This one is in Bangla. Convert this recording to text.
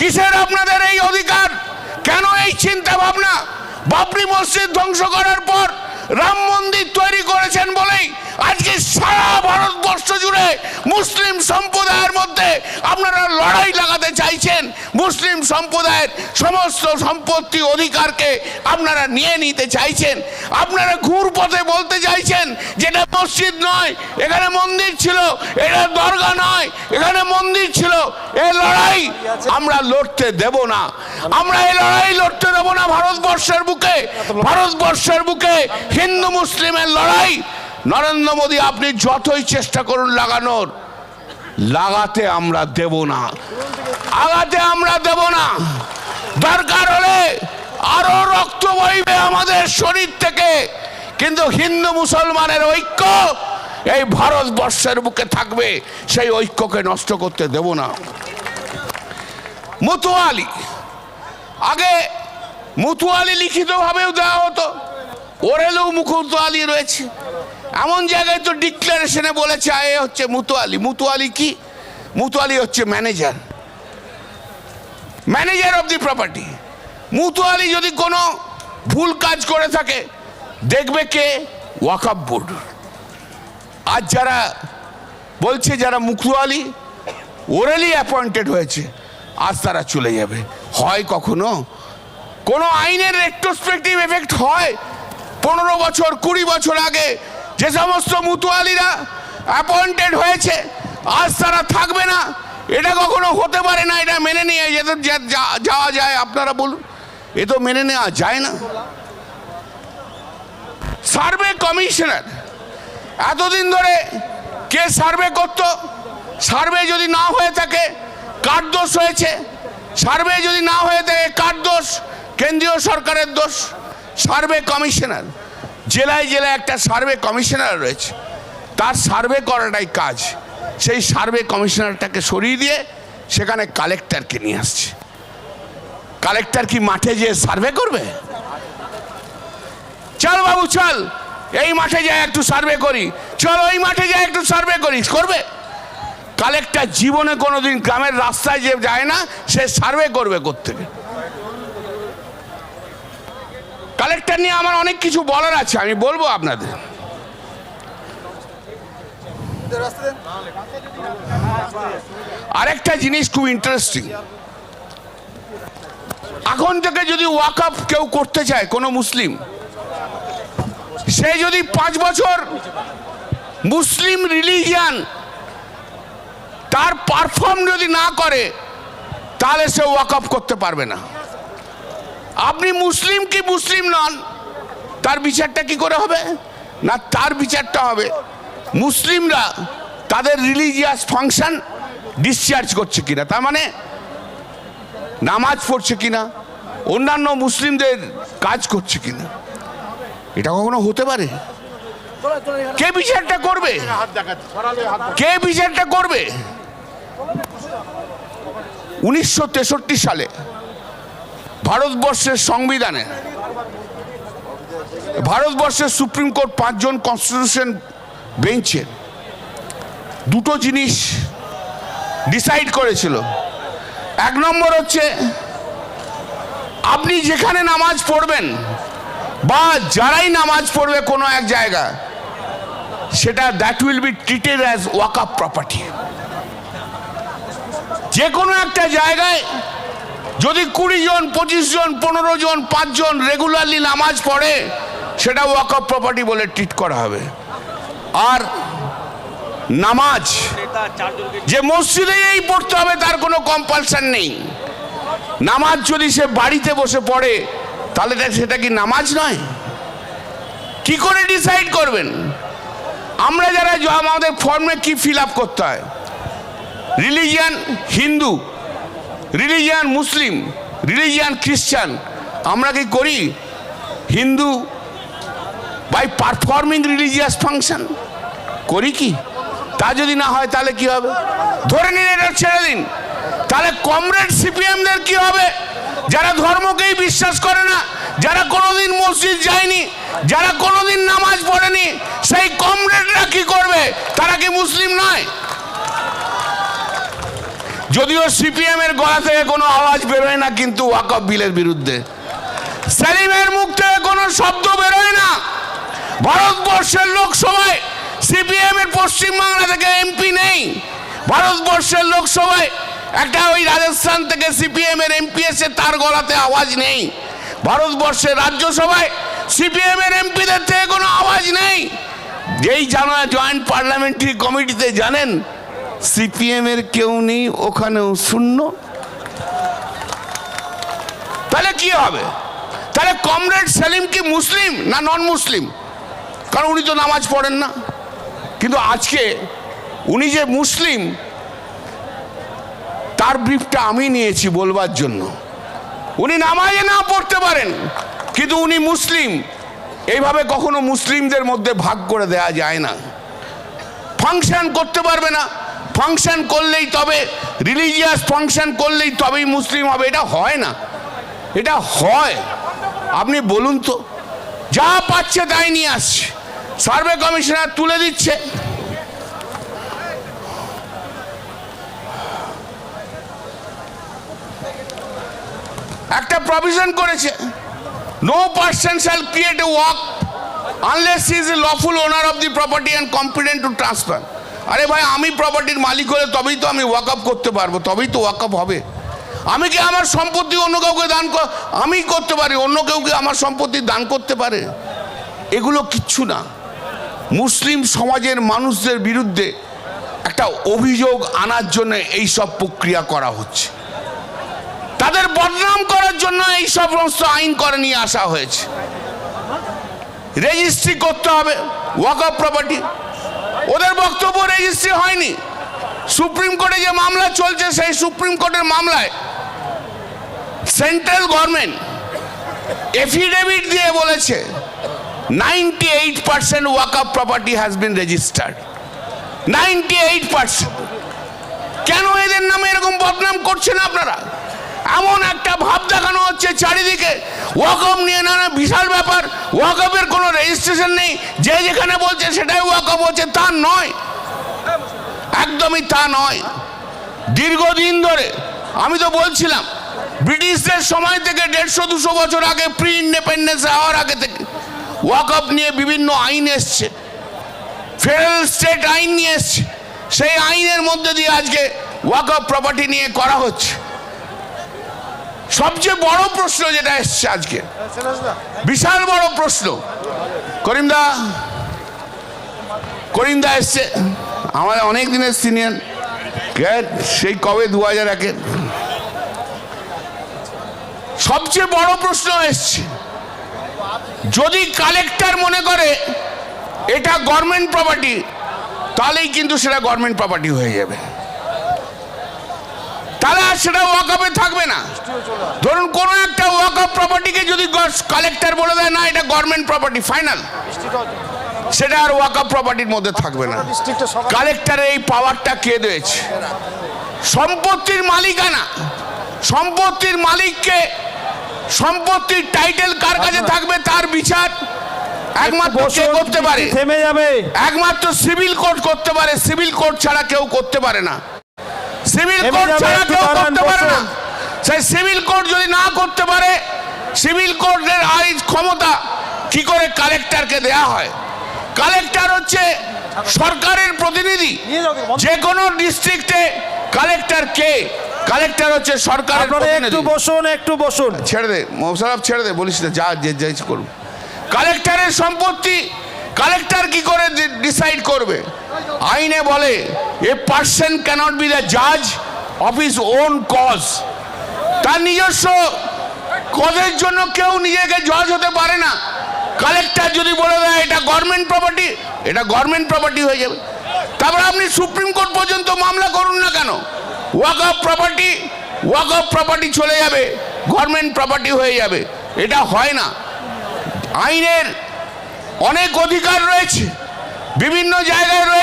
কিসের আপনাদের এই অধিকার? কেন এই চিন্তা ভাবনা বাবরি মসজিদ ধ্বংস করার পর রাম মন্দির তৈরি করেছেন বলেই আজকে সারা ভারতবর্ষ জুড়ে মুসলিম সম্প্রদায়ের মধ্যে আপনারা লড়াই লাগাতে চাইছেন। মুসলিম সম্প্রদায়ের সমস্ত সম্পত্তি অধিকারকে আপনারা নিয়ে নিতে চাইছেন। আপনারা ঘুর পথে বলতে চাইছেন যেটা মসজিদ নয়, এখানে মন্দির ছিল, এটা দরগা নয়, এখানে মন্দির ছিল এই লড়াই আমরা লড়তে দেব না। আমরা এই লড়াই লড়তে দেব না ভারতবর্ষের বুকে ভারতবর্ষের বুকে হিন্দু মুসলিমের লড়াই। নরেন্দ্র মোদী, আপনি যতই চেষ্টা করুন লাগানোর, লাগাতে আমরা দেব না। আগাতে আমরা দেব না। দরকার হলে আরও রক্ত বইবে আমাদের শরীর থেকে। কিন্তু হিন্দু মুসলমানের ঐক্য এই ভারতবর্ষের বুকে থাকবে, সেই ঐক্যকে নষ্ট করতে দেব না। মুতুয়ালি। আগে মুতুয়ালি লিখিতভাবেও দেওয়া হতো। ওরেলেও মুখুতুয়ালি রয়েছে। এমন জায়গায় তো ডিক্লারেশনে বলেছে, এ হচ্ছে মুতুয়ালি মুতুয়ালি কি? মুতুয়ালি হচ্ছে manager manager of the property মুতুয়ালি যদি কোনো ভুল কাজ করে থাকে, দেখবে কে? ওয়াকআপ বোর্ড আজ যারা বলছে যারা মুতুয়ালি ওরেলি অ্যাপয়েন্টেড হয়েছে, আজ তারা চলে যাবে। হয় কখনো? কোনো আইনের রেট্রোস্পেক্টিভ এফেক্ট হয়? পনেরো বছর, কুড়ি বছর আগে যে সমস্ত মুতুয়ালিরা অ্যাপয়েন্টেড হয়েছে, আজ তারা থাকবে না। এটা কখনো হতে পারে না, এটা মেনে নিয়ে যেতে যাওয়া যায়, আপনারা বলুন। এ তো মেনে নেওয়া যায় না। সার্ভে কমিশনার, এতদিন ধরে কে সার্ভে করতো? সার্ভে যদি না হয়ে থাকে, কার দোষ হয়েছে? সার্ভে যদি না হয়ে থাকে, কার দোষ? কেন্দ্রীয় সরকারের দোষ। সার্ভে কমিশনার, জেলায় জেলায় একটা সার্ভে কমিশনার রয়েছে। তার সার্ভে করাটাই কাজ। সেই সার্ভে কমিশনারটাকে সরিয়ে দিয়ে সেখানে কালেক্টরকে নিয়ে আসছে। কালেক্টর কি মাঠে যেয়ে সার্ভে করবে? চল বাবু, চল। এই মাঠে যাই একটু সার্ভে করি। চল ওই মাঠে যাই একটু সার্ভে করি। করবে? কালেক্টর জীবনে কোনোদিন গ্রামের রাস্তায় যে যায় না, সে সার্ভে করবে কোত্থেকে? কালেক্টর নিয়ে আমার অনেক কিছু বলার আছে, আমি বলব আপনাদের। আরেকটা জিনিস খুব ইন্টারেস্টিং এখন থেকে যদি ওয়াকআপ কেউ করতে চায়, কোনো মুসলিম, সে যদি পাঁচ বছর মুসলিম রিলিজিয়ান তার পারফর্ম যদি না করে, তাহলে সে ওয়াকআপ করতে পারবে না। আপনি মুসলিম কি মুসলিম নন? তার বিচারটা কি করে হবে? না, তার বিচারটা হবে। মুসলিমরা তাদের রিলিজিয়াস ফাংশন ডিসচার্জ করছে কিনা, তার মানে নামাজ পড়ছে কিনা, অন্যান্য মুসলিমদের কাজ করছে কিনা, এটা কখনো হতে পারে? কে বিচারটা করবে? কে বিচারটা করবে? উনিশশো তেষট্টি সালে ভারতবর্ষের সংবিধানে, ভারতবর্ষের সুপ্রিম কোর্ট পাঁচজন কনস্টিটিউশন বেঞ্চে দুটো জিনিস ডিসাইড করেছিল। এক নম্বর হচ্ছে, আপনি যেখানে নামাজ পড়বেন বা যারাই নামাজ পড়বে কোনো এক জায়গা, সেটা that will be treated as waqf up property যে কোনো একটা জায়গায় যদি কুড়ি জন, পঁচিশ জন, পনেরো জন পাঁচজন রেগুলারলি নামাজ পড়ে, সেটা ওয়াক আপ প্রপার্টি বলে ট্রিট করা হবে। আর নামাজ, যে মসজিদেই পড়তে হবে, তার কোনো কম্পালশন নেই। নামাজ যদি সে বাড়িতে বসে পড়ে, তাহলে সেটা কি নামাজ নয়? কি করে ডিসাইড করবেন? আমরা যারা আমাদের ফর্মে কি ফিল আপ করতে হয়? Religion Hindu religion Muslim religion খ্রিস্টান আমরা কি করি? Hindu by performing religious function করি কি? তা যদি না হয় তাহলে কি হবে? ধরে নিন এটা ছেড়ে দিন। তাহলে কমরেড সিপিএমদের কি হবে? যারা ধর্মকেই বিশ্বাস করে না, যারা কোনোদিন মসজিদ যায়নি, যারা কোনোদিন নামাজ পড়েনি, সেই কমরেডরা কি করবে? তারা কি মুসলিম নয়? যদিও সিপিএম এর গলা থেকে কোনো আওয়াজ বেরোয় না, কিন্তু ওয়াকফ বিলের বিরুদ্ধে। সেলিমের মুখ থেকে কোনো শব্দ বেরোয় না। ভারতবর্ষের লোকসভায় সিপিএম এর পশ্চিমবাংলা থেকে এমপি নেই। ভারতবর্ষের লোকসভায় একটা ওই রাজস্থান থেকে সিপিএম এর এমপি এসে তার গলাতে আওয়াজ নেই। ভারতবর্ষের রাজ্যসভায় সিপিএম এর এমপিদের থেকে কোনো আওয়াজ নেই। যেই জানা জয়েন্ট পার্লামেন্টারি কমিটিতে জানেন সিপিএম এর কেউ নেই, ওখানেও শূন্য। তাহলে কি হবে? তাহলে কমরেড সেলিম কি মুসলিম না নন মুসলিম কারণ উনি তো নামাজ পড়েন না। কিন্তু আজকে উনি যে মুসলিম, তার ব্রিফটা আমি নিয়েছি বলবার জন্য। উনি নামাজে না পড়তে পারেন, কিন্তু উনি মুসলিম। এইভাবে কখনো মুসলিমদের মধ্যে ভাগ করে দেয়া যায় না। ফাংশন করতে পারবে না। ফাংশন করলেই তবে রিলিজিয়াস ফাংশন করলেই তবেই মুসলিম হবে, এটা হয় না। এটা হয়। আপনি বলুন তো, যা পাচ্ছে তাই নিয়ে আসছে। সার্ভে কমিশনার তুলে দিচ্ছে। একটা প্রভিশন করেছে। No person shall create a waqf unless is a lawful owner of the property and competent to transfer আরে ভাই, আমি প্রপার্টির মালিক হলে তবেই তো আমি ওয়াক আপ করতে পারব, তবেই তো ওয়াক আপ হবে। আমি কি আমার সম্পত্তি অন্য কাউকে দান আমি করতে পারি, অন্য কেউ কি আমার সম্পত্তি দান করতে পারে? এগুলো কিচ্ছু না। মুসলিম সমাজের মানুষদের বিরুদ্ধে একটা অভিযোগ আনার জন্য এই সব প্রক্রিয়া করা হচ্ছে। তাদের বদনাম করার জন্য এই সব সমস্ত আইন করে নিয়ে আসা হয়েছে। রেজিস্ট্রি করতে হবে ওয়াক অফ প্রপার্টি ওদের বক্তব্য রেজিস্ট্রি হয়নি। সুপ্রিম কোর্টে যে মামলা চলছে, সেই সুপ্রিম কোর্টের মামলায় সেন্ট্রাল গভর্নমেন্ট এফিডেভিট দিয়ে বলেছে ninety eight percent waqf of property has been registered ninety eight percent কেন এদের নামে এরকম বদনাম করছেন আপনারা এমন একটা ভাব দেখানো হচ্ছে চারিদিকে ওয়াকফ নিয়ে নানা বিশাল ব্যাপার। ওয়াকফের কোনো রেজিস্ট্রেশন নেই। যে যেখানে বলছে সেটাই ওয়াকফ হচ্ছে, তা নয়। একদমই তা নয়। দীর্ঘদিন ধরে, আমি তো বলছিলাম, ব্রিটিশদের সময় থেকে দেড়শো, দুশো বছর আগে প্রি ইন্ডিপেন্ডেন্স হওয়ার আগে থেকে ওয়াকফ নিয়ে বিভিন্ন আইন এসছে। ফেডারেল স্টেট আইন নিয়ে এসছে। সেই আইনের মধ্যে দিয়ে আজকে ওয়াকফ প্রপার্টি নিয়ে করা হচ্ছে। সবচেয়ে বড় প্রশ্ন যেটা এসছে আজকে। বিশাল বড় প্রশ্ন। করিমদা করিমদা এসছে। আমাদের অনেক দিনের সিনিয়র সেই কবে দু হাজার একের সবচেয়ে বড় প্রশ্ন এসছে। যদি কালেক্টর মনে করে এটা গভর্নমেন্ট প্রপার্টি তাহলেই কিন্তু সেটা গভর্নমেন্ট প্রপার্টি হয়ে যাবে। তাহলে আর সেটা ওয়াকআপে থাকবে না। ধরুন কোনো একটা ওয়াকআপ প্রপার্টিকে যদি কালেক্টর বলে দেয় না এটা গভর্নমেন্ট প্রপার্টি ফাইনাল সেটা আর ওয়াকআপ প্রপার্টির মধ্যে থাকবে না। কালেক্টরের এই পাওয়ারটা কে দিয়েছে? সম্পত্তির মালিকানা। সম্পত্তির মালিককে সম্পত্তির টাইটেল কার কাছে থাকবে তার বিচার একমাত্র কে করতে পারে? থেমে যাবে? একমাত্র সিভিল কোর্ট করতে পারে। সিভিল কোর্ট ছাড়া কেউ করতে পারে না। সিভিল কোর্ট ছাড়া কেউ করতে পারে না। সেই সিভিল কোর্ট যদি না করতে পারে সিভিল কোর্টের আইন ক্ষমতা কি করে কালেক্টরকে দেয়া হয়? কালেক্টর হচ্ছে সরকারের প্রতিনিধি। যে কোনো ডিস্ট্রিক্টে কালেক্টর কে? কালেক্টর হচ্ছে সরকারের একটু বসুন একটু বসুন। ছেড়ে দে মৌসারাব ছেড়ে দে বলিস না যা যে যাই করুন কালেক্টরের সম্পত্তি কালেক্টর কি করে ডিসাইড করবে? আইনে বলে a person cannot be the জাজ অফ হিজ ওন কজ তার নিজস্ব কজের জন্য কেউ নিজেকে জজ হতে পারে না। কালেক্টর যদি বলে দেয়, এটা গভর্নমেন্ট প্রপার্টি এটা গভর্নমেন্ট প্রপার্টি হয়ে যাবে। তারপর আপনি সুপ্রিম কোর্ট পর্যন্ত মামলা করুন না কেন? Waqf of property waqf of property চলে যাবে গভর্নমেন্ট প্রপার্টি হয়ে যাবে। এটা হয় না। আইনের অনেক অধিকার রয়েছে, বিভিন্ন জায়গায় রয়েছে।